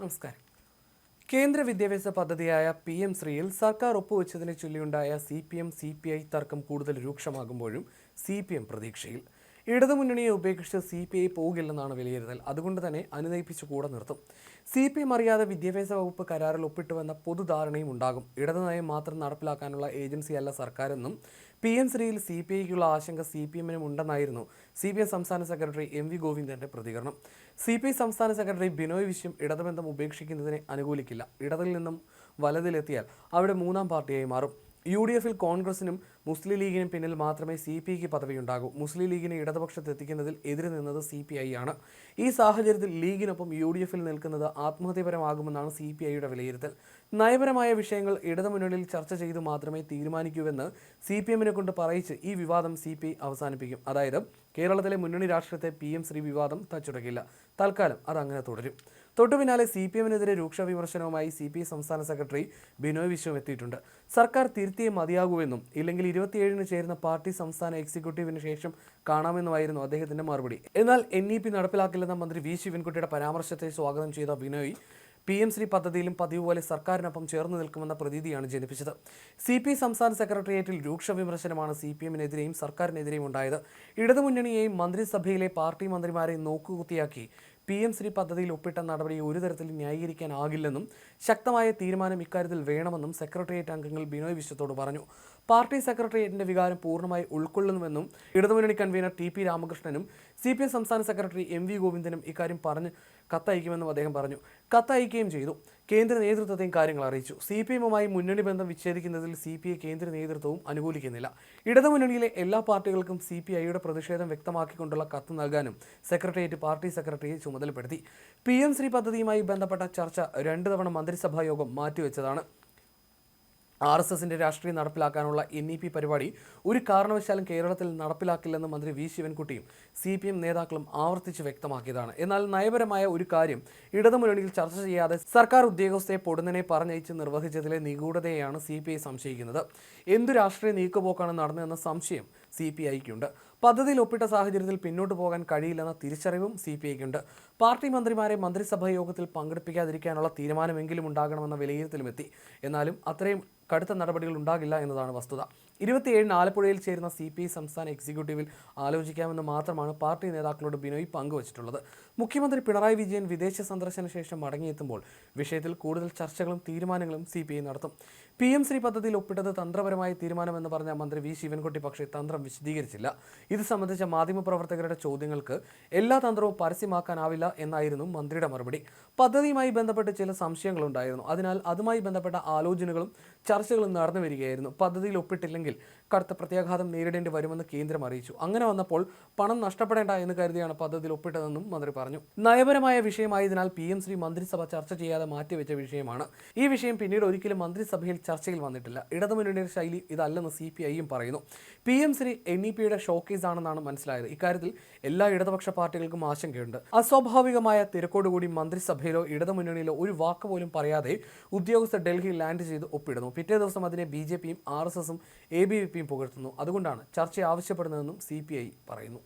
നമസ്കാരം. കേന്ദ്ര വിദ്യാഭ്യാസ പദ്ധതിയായ പി എം ശ്രീയിൽ സർക്കാർ ഒപ്പുവെച്ചതിനെ ചൊല്ലിയുണ്ടായ C P M C P I തർക്കം കൂടുതൽ രൂക്ഷമാകുമ്പോഴും സി പി എം പ്രതീക്ഷയിൽ. ഇടതുമുന്നണിയെ ഉപേക്ഷിച്ച് സി പി ഐ പോകില്ലെന്നാണ് വിലയിരുത്തൽ. അതുകൊണ്ട് തന്നെ അനുനയിപ്പിച്ച് കൂടെ നിർത്തും. സി പി എം അറിയാതെ വിദ്യാഭ്യാസ വകുപ്പ് കരാറിൽ ഒപ്പിട്ടുവെന്ന പൊതുധാരണയും ഉണ്ടാകും. ഇടതു നയം മാത്രം നടപ്പിലാക്കാനുള്ള ഏജൻസിയല്ല സർക്കാരെന്നും പി എം ശ്രീയിൽ സി പി ഐക്കുള്ള ആശങ്ക സി പി എമ്മിനും ഉണ്ടെന്നായിരുന്നു സി പി എം സംസ്ഥാന സെക്രട്ടറി എം വി ഗോവിന്ദന്റെ പ്രതികരണം. സി പി ഐ സംസ്ഥാന സെക്രട്ടറി ബിനോയ് വിശ്വം ഇടതുബന്ധം ഉപേക്ഷിക്കുന്നതിനെ അനുകൂലിക്കില്ല. ഇടതിൽ നിന്നും വലതിലെത്തിയാൽ അവിടെ മൂന്നാം പാർട്ടിയായി മാറും. യു ഡി എഫിൽ കോൺഗ്രസിനും മുസ്ലിം ലീഗിനും പിന്നിൽ മാത്രമേ സി പി ഐക്ക് പദവിയുണ്ടാകൂ. മുസ്ലിം ലീഗിനെ ഇടതുപക്ഷത്ത് എത്തിക്കുന്നതിൽ എതിര് നിന്നത് സി പി ഐ ആണ്. ഈ സാഹചര്യത്തിൽ ലീഗിനൊപ്പം യു ഡി എഫിൽ നിൽക്കുന്നത് ആത്മഹത്യപരമാകുമെന്നാണ് സി പി ഐയുടെ വിലയിരുത്തൽ. നയപരമായ വിഷയങ്ങൾ ഇടതുമുന്നണിയിൽ ചർച്ച ചെയ്തു മാത്രമേ തീരുമാനിക്കൂവെന്ന് സി പി എമ്മിനെ കൊണ്ട് പറയിച്ച് ഈ വിവാദം സി പി ഐ അവസാനിപ്പിക്കും. അതായത് കേരളത്തിലെ മുന്നണി രാഷ്ട്രീയത്തെ പി എം ശ്രീ വിവാദം തച്ചുടക്കില്ല. തൽക്കാലം അത് അങ്ങനെ തുടരും. തൊട്ടു പിന്നാലെ സി പി എമ്മിനെതിരെ രൂക്ഷ വിമർശനവുമായി സി പി ഐ സംസ്ഥാന സെക്രട്ടറി ബിനോയ് വിശ്വം എത്തിയിട്ടുണ്ട്. സർക്കാർ തിരുത്തിയേ മതിയാകൂവെന്നും ഇല്ലെങ്കിൽ ഇരുപത്തിയേഴിന് ചേരുന്ന പാർട്ടി സംസ്ഥാന എക്സിക്യൂട്ടീവിന് ശേഷം കാണാമെന്നുമായിരുന്നു അദ്ദേഹത്തിന്റെ മറുപടി. എന്നാൽ എൻ ഇ പി നടപ്പിലാക്കില്ലെന്ന മന്ത്രി വി ശിവൻകുട്ടിയുടെ പരാമർശത്തെ സ്വാഗതം ചെയ്ത ബിനോയ് പി എം ശ്രീ പദ്ധതിയിലും പതിവ് പോലെ സർക്കാരിനൊപ്പം ചേർന്ന് നിൽക്കുമെന്ന പ്രതീതിയാണ് ജനിപ്പിച്ചത്. സി പി സംസ്ഥാന സെക്രട്ടേറിയറ്റിൽ രൂക്ഷ വിമർശനമാണ് സി പി എമ്മിനെതിരെയും സർക്കാരിനെതിരെയും ഉണ്ടായത്. ഇടതുമുന്നണിയെയും മന്ത്രിസഭയിലെ പാർട്ടി മന്ത്രിമാരെയും നോക്കുകുത്തിയാക്കി പി എം ശ്രീ പദ്ധതിയിൽ ഒപ്പിട്ട നടപടി ഒരു തരത്തിലും ന്യായീകരിക്കാനാകില്ലെന്നും ശക്തമായ തീരുമാനം ഇക്കാര്യത്തിൽ വേണമെന്നും സെക്രട്ടേറിയറ്റ് അംഗങ്ങൾ ബിനോയ് വിശ്വത്തോട് പറഞ്ഞു. പാർട്ടി സെക്രട്ടേറിയറ്റിന്റെ വികാരം പൂർണമായി ഉൾക്കൊള്ളുന്നുവെന്നും ഇടതുമുന്നണി കൺവീനർ ടി പി രാമകൃഷ്ണനും സി പി എം സംസ്ഥാന സെക്രട്ടറി എം വി ഗോവിന്ദനും ഇക്കാര്യം പറഞ്ഞ് കത്തയക്കുമെന്നും അദ്ദേഹം പറഞ്ഞു. കത്തയക്കുകയും ചെയ്തു. കേന്ദ്ര നേതൃത്വത്തെയും കാര്യങ്ങൾ അറിയിച്ചു. സി പി എമ്മുമായി മുന്നണി ബന്ധം വിച്ഛേദിക്കുന്നതിൽ സി പി ഐ കേന്ദ്ര നേതൃത്വവും അനുകൂലിക്കുന്നില്ല. ഇടതുമുന്നണിയിലെ എല്ലാ പാർട്ടികൾക്കും സി പി ഐയുടെ പ്രതിഷേധം വ്യക്തമാക്കിക്കൊണ്ടുള്ള കത്ത് നൽകാനും സെക്രട്ടേറിയറ്റ് പാർട്ടി സെക്രട്ടറിയെ ചുമതലപ്പെടുത്തി. പി എം ശ്രീ പദ്ധതിയുമായി ബന്ധപ്പെട്ട ചർച്ച രണ്ട് തവണ മന്ത്രിസഭാ യോഗം മാറ്റിവെച്ചതാണ്. ആർ എസ് എസിന്റെ രാഷ്ട്രീയം നടപ്പിലാക്കാനുള്ള എൻ ഇ പി പരിപാടി ഒരു കാരണവശാലും കേരളത്തിൽ നടപ്പിലാക്കില്ലെന്ന് മന്ത്രി വി ശിവൻകുട്ടിയും സി പി എം നേതാക്കളും ആവർത്തിച്ച് വ്യക്തമാക്കിയതാണ്. എന്നാൽ നയപരമായ ഒരു കാര്യം ഇടതുമുന്നണിയിൽ ചർച്ച ചെയ്യാതെ സർക്കാർ ഉദ്യോഗസ്ഥയെ പൊടുന്നനെ പറഞ്ഞയച്ച് നിർവഹിച്ചതിലെ നിഗൂഢതയെയാണ് സി പി ഐ സംശയിക്കുന്നത്. എന്തു രാഷ്ട്രീയ നീക്കുപോക്കാണ് നടന്നതെന്ന സംശയം സി പി ഐക്കുണ്ട്. പദ്ധതിയിൽ ഒപ്പിട്ട സാഹചര്യത്തിൽ പിന്നോട്ട് പോകാൻ കഴിയില്ലെന്ന തിരിച്ചറിവും സി പി ഐക്കുണ്ട്. പാർട്ടി മന്ത്രിമാരെ മന്ത്രിസഭാ യോഗത്തിൽ പങ്കെടുപ്പിക്കാതിരിക്കാനുള്ള തീരുമാനമെങ്കിലും ഉണ്ടാകണമെന്ന വിലയിരുത്തലുമെത്തി. എന്നാലും അത്രയും കടുത്ത നടപടികൾ ഉണ്ടാകില്ല എന്നതാണ് വസ്തുത. ഇരുപത്തിയേഴിന് ആലപ്പുഴയിൽ ചേരുന്ന സി പി ഐ സംസ്ഥാന എക്സിക്യൂട്ടീവിൽ ആലോചിക്കാമെന്ന് മാത്രമാണ് പാർട്ടി നേതാക്കളോട് ബിനോയ് പങ്കുവച്ചിട്ടുള്ളത്. മുഖ്യമന്ത്രി പിണറായി വിജയൻ വിദേശ സന്ദർശന ശേഷം മടങ്ങിയെത്തുമ്പോൾ വിഷയത്തിൽ കൂടുതൽ ചർച്ചകളും തീരുമാനങ്ങളും സി പി ഐ നടത്തും. പി എം ശ്രീ പദ്ധതിയിൽ ഒപ്പിട്ടത് തന്ത്രപരമായ തീരുമാനമെന്ന് പറഞ്ഞ മന്ത്രി വി ശിവൻകുട്ടി പക്ഷേ തന്ത്രം വിശദീകരിച്ചില്ല. ഇത് സംബന്ധിച്ച മാധ്യമപ്രവർത്തകരുടെ ചോദ്യങ്ങൾക്ക് എല്ലാ തന്ത്രവും പരസ്യമാക്കാനാവില്ല എന്നായിരുന്നു മന്ത്രിയുടെ മറുപടി. പദ്ധതിയുമായി ബന്ധപ്പെട്ട് ചില സംശയങ്ങളുണ്ടായിരുന്നു. അതിനാൽ അതുമായി ബന്ധപ്പെട്ട ആലോചനകളും ചർച്ചകളും നടന്നു വരികയായിരുന്നു. പദ്ധതിയിൽ ഒപ്പിട്ടില്ലെങ്കിൽ കടുത്ത പ്രത്യാഘാതം നേരിടേണ്ടി വരുമെന്ന് കേന്ദ്രം അറിയിച്ചു. അങ്ങനെ വന്നപ്പോൾ പണം നഷ്ടപ്പെടേണ്ട എന്ന് കരുതിയാണ് പദ്ധതിയിൽ ഒപ്പിട്ടതെന്നും മന്ത്രി പറഞ്ഞു. നയപരമായ വിഷയമായതിനാൽ പി എം ശ്രീ മന്ത്രിസഭ ചർച്ച ചെയ്യാതെ മാറ്റിവെച്ച വിഷയമാണ്. ഈ വിഷയം പിന്നീട് ഒരിക്കലും മന്ത്രിസഭയിൽ ചർച്ചയിൽ വന്നിട്ടില്ല. ഇടതുമുന്നണിയുടെ ശൈലി ഇതല്ലെന്ന് സി പി ഐയും പറയുന്നു. P M Shri N E പിയുടെ ഷോക്കേസ് ആണെന്നാണ് മനസ്സിലായത്. ഇക്കാര്യത്തിൽ എല്ലാ ഇടതുപക്ഷ പാർട്ടികൾക്കും ആശങ്കയുണ്ട്. അസ്വാഭാവികമായ തിരക്കോടുകൂടി മന്ത്രിസഭയിലോ ഇടതുമുന്നണിയിലോ ഒരു വാക്ക് പോലും പറയാതെ ഉദ്യോഗസ്ഥർ ഡൽഹിയിൽ ലാൻഡ് ചെയ്ത് ഒപ്പിടുന്നു. പിറ്റേ ദിവസം അതിനെ ബി ജെ പിയും ആർ എസ് എസും എ ബി വി പിയും പുകഴ്ത്തുന്നു. അതുകൊണ്ടാണ് ചർച്ച ആവശ്യപ്പെടുന്നതെന്നും സി പി ഐ പറയുന്നു.